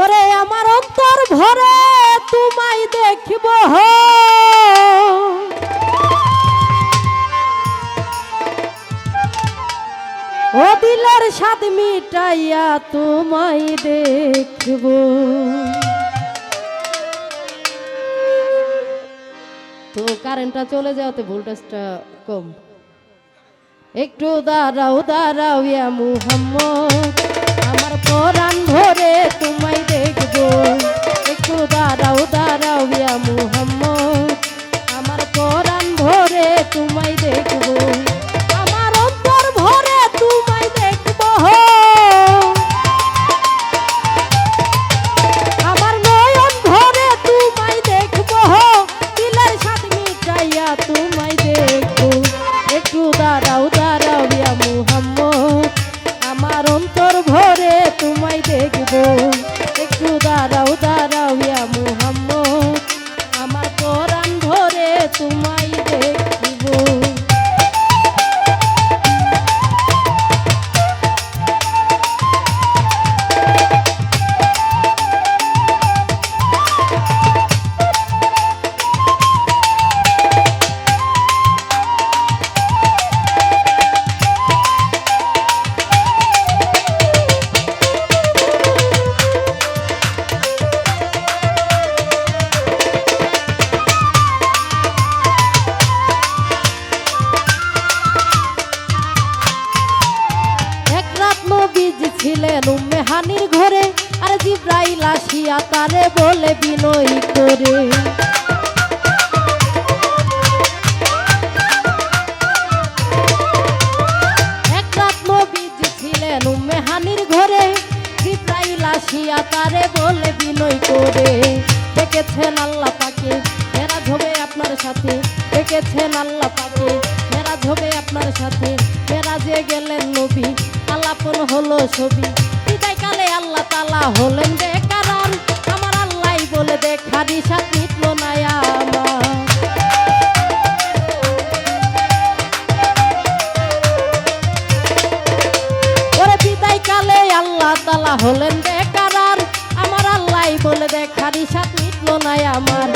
ওরে আমার অন্তর ভরে তোমায় দেখব ও দিলের স্বাদ মিটাইয়া তোমায় দেখব। তো কারেন্টটা চলে যাওয়াতে ভোল্টেজটা কম। একটু দাঁড়াও দাঁড়াও ইয়া মুহাম্মদ। আমার পরাণ ভরে তোমায় হানির ঘরে, আর জিব্রাইল আসিয়া তারে বলে বিনয়ী করে। এক রাত নবীজ ছিলেন উম্মে হানির ঘরে, জিব্রাইল আসিয়া তারে বলে বিনয় করে। দেখেছেন আল্লাহ পাকে, মেরাজ হবে আপনার সাথে। দেখেছেন আল্লাহ পাকে, মেরাজ হবে আপনার সাথে। মেরাজে গেলেন নবী, আলাপন হলো ছবি। আল্লাহ তালা হলেন আমার আল্লাহ বলে মিটল কালে আল্লাহ তালা হলেন বেকারার আমার আল্লাহ বলে দেখার ইসাত মিটল না আমার।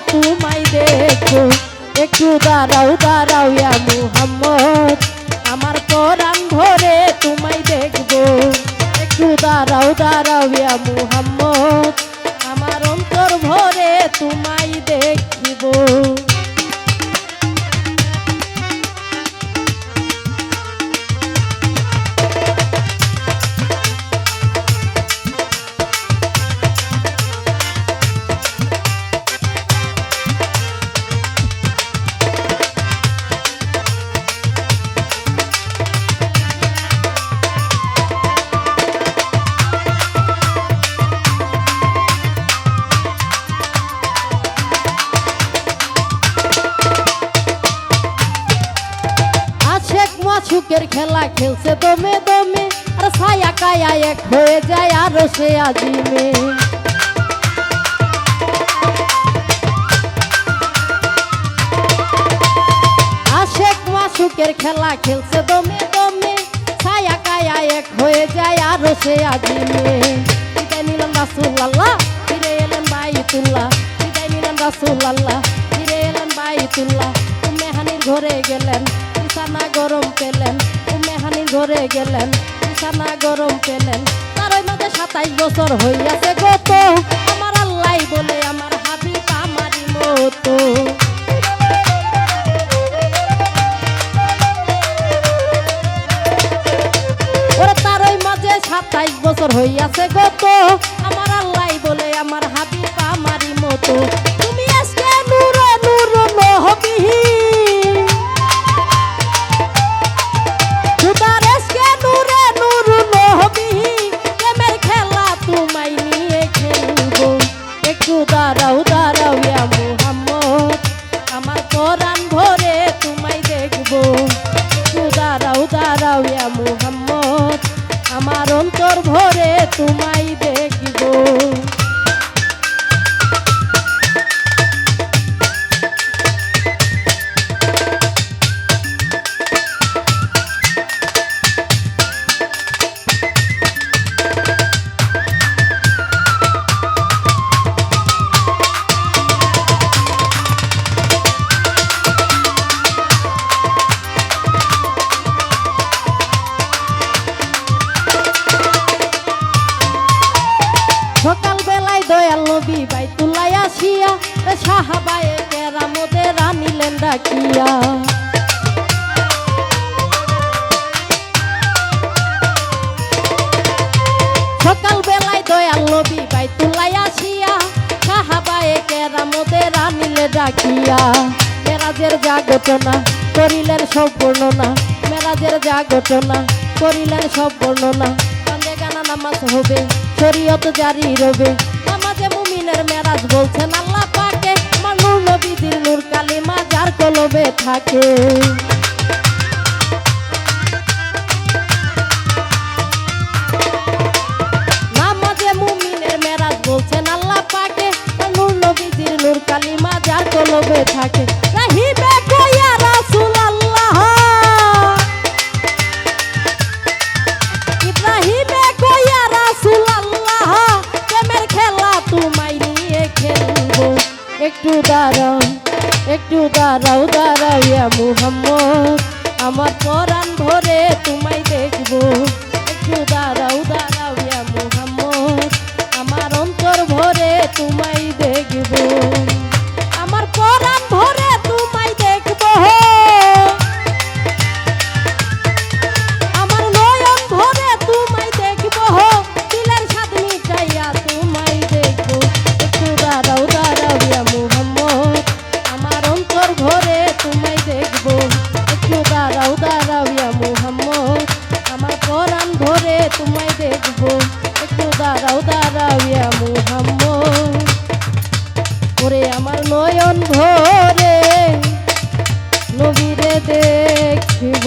তোমায় দেখো। একটু দাঁড়াও দাঁড়াও ইয়া মুহাম্মদ। আমার পরাণ ভরে তোমায় দেখব। একটু দাঁড়াও দাঁড়াও ইয়া মুহাম্মদ। খেলা খেলছে দমে দমে, আর ছায়া কায়া এক হয়ে যায় আরও সে আজিমে। আশেক মাছুকের খেলা খেলছে দমে দমে, ছায়া কায়া এক হয়ে যায় আরও সে আজিমে। বিদায় নিলাম রাসুল্লাহ ফিরে এলেন বাইতুল্লাহ। বিদায় নিলাম রাসুল্লাহ ফিরে এলেন বাইতুল্লাহ। উম্মেহানির ঘরে গেলেন বিছানা গরম পেলেন। ঘরে গেলেন, বিছানা গরম পেলেন। তার ওই মাঝে সাতাইশ বছর হইয়াছে গত। আমার আল্লাহ বলে আমার হাবিব আমারই মতো। সাতাইশ বছর হইয়াছে গত। আমার আল্লাহ বলে অন্তর ভরে তোমায় দেখব এ সাহাবায়ে কেরামদের আনিলেন ডাকিয়া। সকাল বেলায় দয়াল নবী বাইতুল্লায় আসিয়া, সাহাবায়ে কেরামদের আনিলে ডাকিয়া। মেরাজের যা ঘটনা করিলেন সব বর্ণনা মেরাজের যা ঘটনা করিলেন সব বর্ণনা কান্দে গানা নামাজ হবে, শরীয়ত জারি রবে। মুমিনের মেরাজ বলছেন আল্লাহ পাকে আমার নূর নবীজির নূর কালিমা যার কলবে থাকে। দাঁড়াও, দাঁড়াইয়া মুহাম্মদ, আমার পরাণ ধরে তোমায় দেখব। একটু দাঁড়াও, দাঁড়াইয়া মুহাম্মদ, আমার অন্তর ভরে তোমায় দেখব। ওরে আমার নয়ন ভরে নবীরে দেখব।